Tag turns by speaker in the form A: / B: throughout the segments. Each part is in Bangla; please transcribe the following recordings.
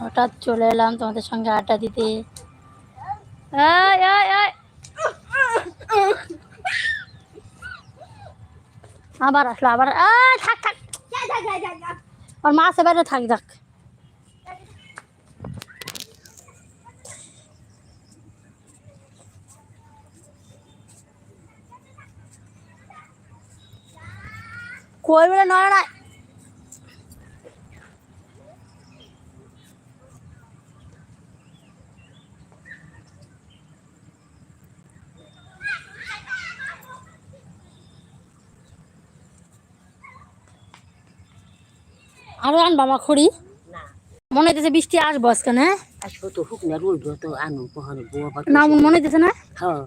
A: হঠাৎ চলে এলাম তোমাদের সঙ্গে আড্ডা দিতে। আবার আসলো, আবার থাক থাক। আর মা আছে, বাইরে থাক, যাক। কই বলে নয় না আরও আনবা মা খড়ি
B: না।
A: মনে হইতেছে বৃষ্টি আসব আজকে না?
B: আসব তো হুক না রইব তো আনো পহরে
A: না মনে হইতেছে না?
B: হ্যাঁ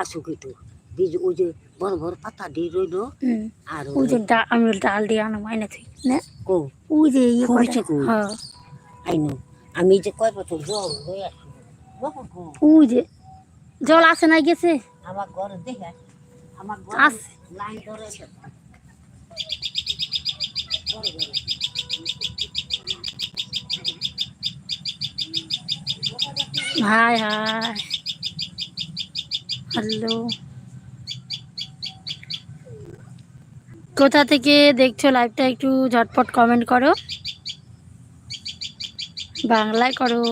B: আসুক একটু বীজ ওই যে বড় বড় পাতা দিয়ে রইল। আর
A: ওই যে আমি ডাল দিয়ে আনো মাইনে থুই না?
B: কো
A: ওই যে ইয়ে করে
B: হয়েছে কই?
A: হ্যাঁ।
B: আইনো। আমি যে কয় বছর জল হয়ে আসি
A: ওই যে জল আছে না গেছে?
B: আমার ঘরে দেখে আমার ঘরে লাইন ধরে।
A: Hi hi. হ্যালো। কোথা থেকে দেখছ লাইভটা একটু ঝটপট কমেন্ট করো। বাংলায় করো।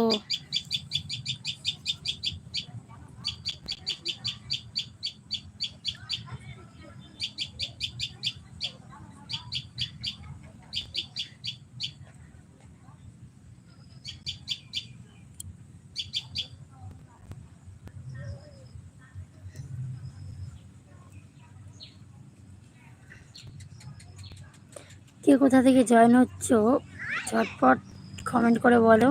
A: কে কোথা থেকে জয়েন হচ্ছ? ঝটপট কমেন্ট করে বলো।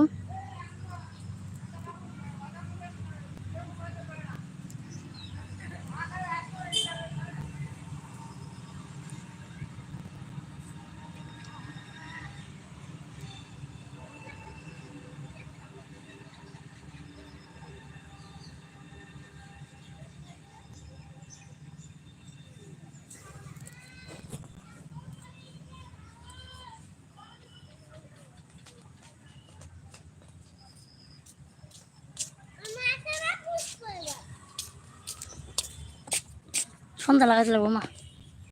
A: সন্ধ্যা লাগাইছিল বৌমা